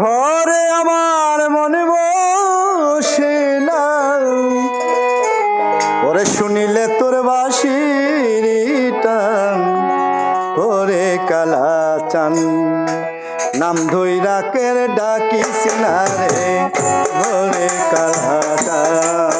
ঘরে আমার মনে বসে না ওরে শুনিলে তোর বাসির ওরে কালা চান। নাম ধইরা কের ডাকিস না রে, ওরে কালা চান।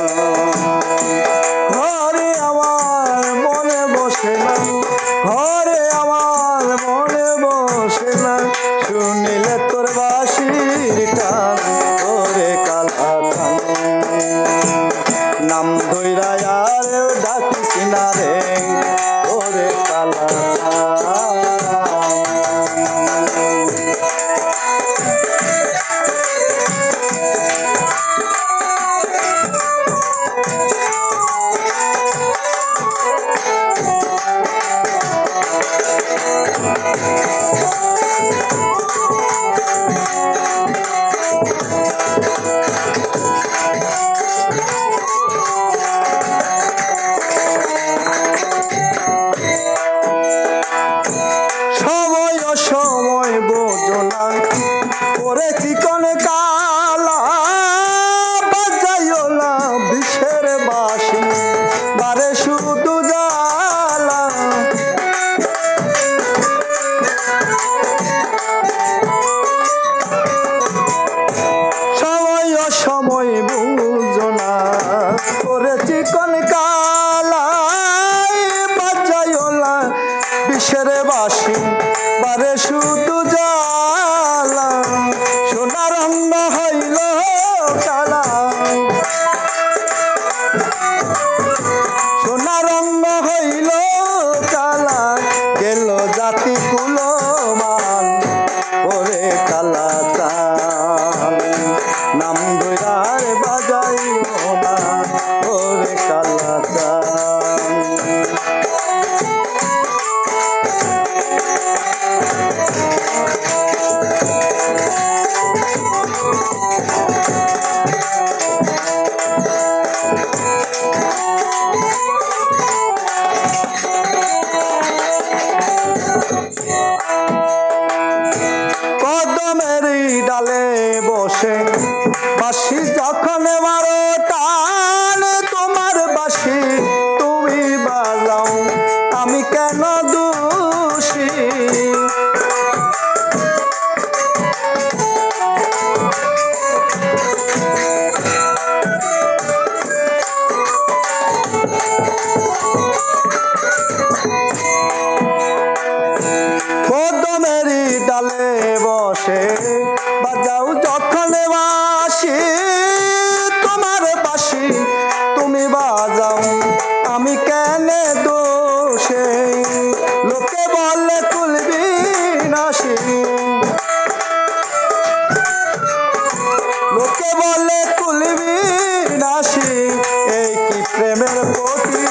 বাসি বারে শুধু ডালে বসে বাসি যখন মারো টান, তোমার বাসি তুমি বাজাও, আমি কেন দোষী? ডালে বসে বাজাও যখন বাসি, তোমার বাসি, তুমি বাজাও। আমি কেন দোষে? লোকে বলে কুলবি নাসি লোকে বলে কুলবি নাসি এই কি প্রেমের প্রতিদান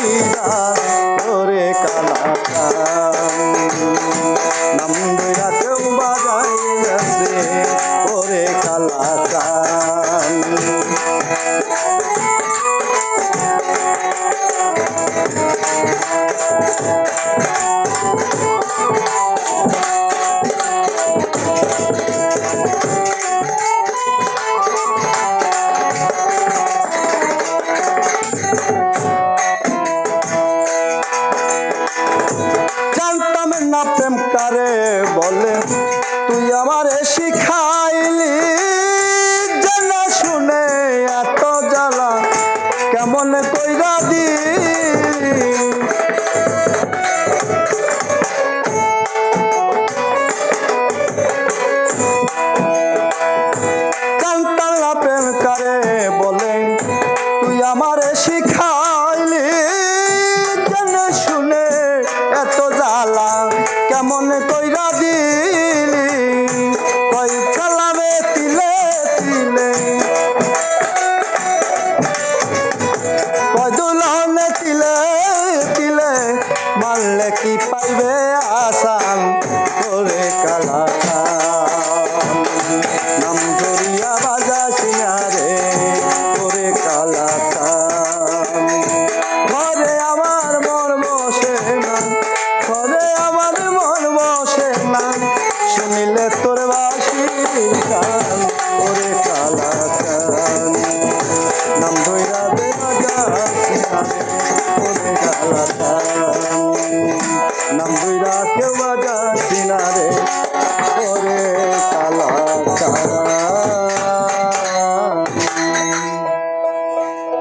শিখাইলি কেন শুনে এত জ্বালা কেমন কইরা দিলি? কই চালাবে তিলে তিলে। কয় দুলহনে তিলে তিলে, মারলে কি পাইবে আসাম? করে কালাকা রাখবা